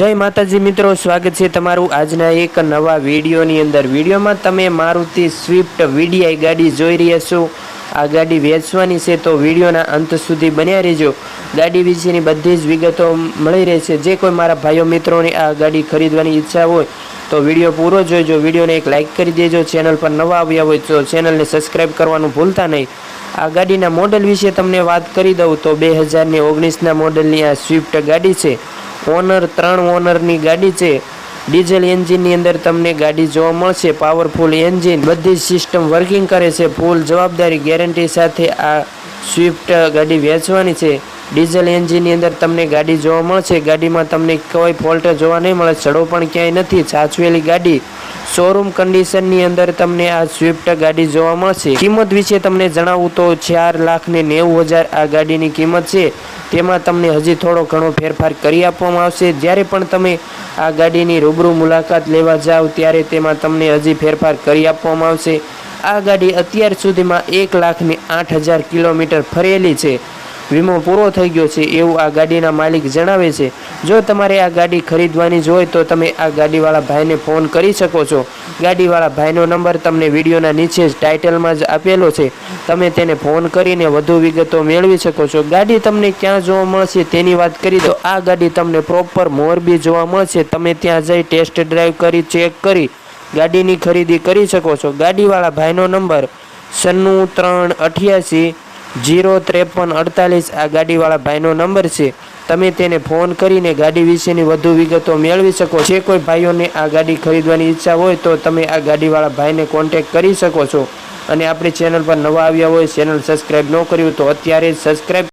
જય માતાજી મિત્રો, સ્વાગત છે તમારું આજના એક નવા વિડીયોની અંદર. વિડીયોમાં તમે મારુતિ સ્વિફ્ટ વીડીઆઈ ગાડી જોઈ રહ્યા છો. આ ગાડી વેચવાની છે તો વિડીયોના અંત સુધી બન્યા રહેજો. ગાડી વિશેની બધી જ વિગતો મળી રહેશે. જે કોઈ મારા ભાઈઓ મિત્રોની આ ગાડી ખરીદવાની ઈચ્છા હોય તો વીડિયો પૂરો જોઈજો વિડીયોને એક લાઇક કરી દેજો. ચેનલ પર નવા આવ્યા હોય તો ચેનલને સબસ્ક્રાઈબ કરવાનું ભૂલતા નહીં. આ ગાડીના મોડલ વિશે તમને વાત કરી દઉં તો બે હજારની ઓગણીસના મોડલની આ સ્વિફ્ટ ગાડી છે. ઓનર, ત્રણ ઓનરની ગાડી છે. ડીઝલ એન્જિનની અંદર તમને ગાડી જોવા મળશે. પાવરફુલ એન્જિન, બધી સિસ્ટમ વર્કિંગ કરે છે. ફૂલ જવાબદારી, ગેરંટી સાથે આ સ્વિફ્ટ ગાડી વેચવાની છે. ડીઝલ એન્જિનની અંદર તમને ગાડી જોવા મળશે. ગાડીમાં તમને કોઈ ફોલ્ટ જોવા નહીં મળે. ચડો પણ ક્યાંય નથી. સાચવેલી ગાડી શોરૂમ કન્ડિશનની અંદર તમને આ સ્વિફ્ટ ગાડી જોવા મળશે. કિંમત વિશે તમને જણાવું તો ચાર લાખ ને નેવું હજાર આ ગાડીની કિંમત છે. તેમાં તમને હજી થોડો ઘણો ફેરફાર કરી આપવામાં આવશે. જ્યારે પણ તમે આ ગાડીની રૂબરૂ મુલાકાત લેવા જાઓ ત્યારે તેમાં તમને હજી ફેરફાર કરી આપવામાં આવશે. આ ગાડી અત્યાર સુધીમાં એક લાખ ને આઠ હજાર કિલોમીટર ફરેલી છે. વીમો પૂરો થઈ ગયો છે એવું આ ગાડીના માલિક જણાવે છે. જો તમારે આ ગાડી ખરીદવાની જ હોય તો તમે આ ગાડીવાળા ભાઈને ફોન કરી શકો છો. ગાડીવાળા ભાઈનો નંબર તમને વિડીયોના નીચે જ ટાઇટલમાં જ આપેલો છે. તમે તેને ફોન કરીને વધુ વિગતો મેળવી શકો છો. ગાડી તમને ક્યાં જોવા મળશે તેની વાત કરી તો આ ગાડી તમને પ્રોપર મોરબી જોવા મળશે. તમે ત્યાં જઈ ટેસ્ટ ડ્રાઈવ કરી, ચેક કરી, ગાડીની ખરીદી કરી શકો છો. ગાડીવાળા ભાઈનો નંબર સન્નું ત્રણ અઠ્યાસી જીરો ત્રેપન અડતાલીસ આ ગાડીવાળા ભાઈનો નંબર છે. તમે તેને ફોન કરીને ગાડી વિશેની વધુ વિગતો મેળવી શકો. જે કોઈ ભાઈઓને આ ગાડી ખરીદવાની ઈચ્છા હોય તો તમે આ ગાડીવાળા ભાઈને કોન્ટેક્ટ કરી શકો છો. અને આપણી ચેનલ પર નવા આવ્યા હોય ચેનલ સબસ્ક્રાઈબ ન કર્યું તો અત્યારે જ સબસ્ક્રાઈબ